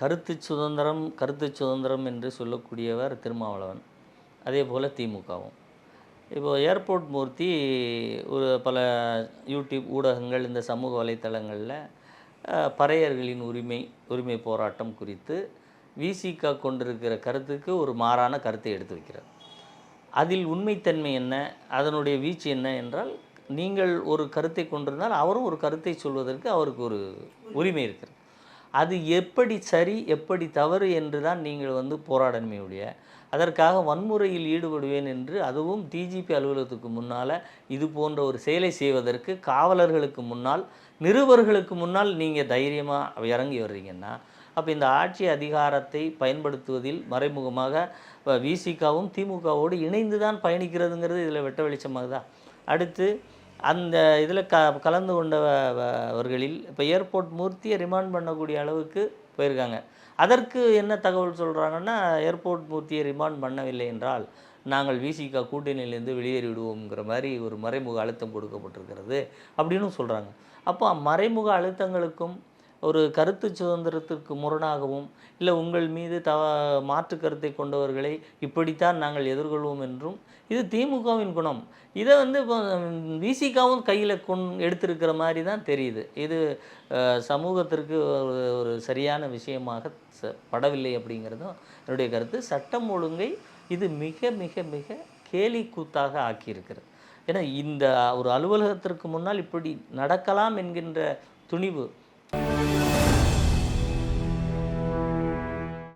கருத்து சுதந்திரம் கருத்து சுதந்திரம் என்று சொல்லக்கூடியவர் திருமாவளவன். அதே போல் திமுகவும். இப்போது ஏர்போர்ட் மூர்த்தி ஒரு பல யூடியூப் ஊடகங்கள் இந்த சமூக வலைத்தளங்களில் பறையர்களின் உரிமை உரிமை போராட்டம் குறித்து விசிகா கொண்டிருக்கிற கருத்துக்கு ஒரு மாறான கருத்தை எடுத்து வைக்கிறார். அதில் உண்மைத்தன்மை என்ன அதனுடைய வீச்சு என்ன என்றால் நீங்கள் ஒரு கருத்தை கொண்டிருந்தால் அவரும் ஒரு கருத்தை சொல்வதற்கு அவருக்கு ஒரு உரிமை இருக்கிறது. அது எப்படி சரி எப்படி தவறு என்று தான் நீங்கள் வந்து போராடணுமே உடைய அதற்காக வன்முறையில் ஈடுபடுவேன் என்று அதுவும் டிஜிபி அலுவலகத்துக்கு முன்னால் இது போன்ற ஒரு செயலை செய்வதற்கு காவலர்களுக்கு முன்னால் நிருபர்களுக்கு முன்னால் நீங்கள் தைரியமாக இறங்கி வர்றீங்கன்னா அப்போ இந்த ஆட்சி அதிகாரத்தை பயன்படுத்துவதில் மறைமுகமாக விசிகாவும் திமுகவோடு இணைந்து தான் பயணிக்கிறதுங்கிறது இதில் வெட்ட வெளிச்சமாகுதா? அடுத்து அந்த இதில் க கலந்து கொண்டவர்களில் இப்போ ஏர்போர்ட் மூர்த்தியை ரிமாண்ட் பண்ணக்கூடிய அளவுக்கு போயிருக்காங்க. அதற்கு என்ன தகவல் சொல்கிறாங்கன்னா ஏர்போர்ட் மூர்த்தியை ரிமாண்ட் பண்ணவில்லை என்றால் நாங்கள் விசிகா கூட்டணியிலேருந்து வெளியேறிவிடுவோங்கிற மாதிரி ஒரு மறைமுக அழுத்தம் கொடுக்கப்பட்டிருக்கிறது அப்படின்னு சொல்கிறாங்க அப்போ மறைமுக அழுத்தங்களுக்கும் ஒரு கருத்து சுதந்திரத்திற்கு முரணாகவும் இல்லை உங்கள் மீது தவ மாற்று கருத்தை கொண்டவர்களை இப்படித்தான் நாங்கள் எதிர்கொள்வோம் என்றும் இது திமுகவின் குணம். இதை வந்து இப்போ விசிகாவும் கையில் கொண் எடுத்திருக்கிற மாதிரி தான் தெரியுது. இது சமூகத்திற்கு ஒரு ஒரு சரியான விஷயமாக ச- படவில்லை அப்படிங்கிறதும் என்னுடைய கருத்து. சட்டம் ஒழுங்கை இது மிக மிக மிக கேலி கூத்தாக ஆக்கியிருக்கிறது. ஏன்னா இந்த ஒரு அலுவலகத்திற்கு முன்னால் இப்படி நடக்கலாம் என்கின்ற துணிவு Música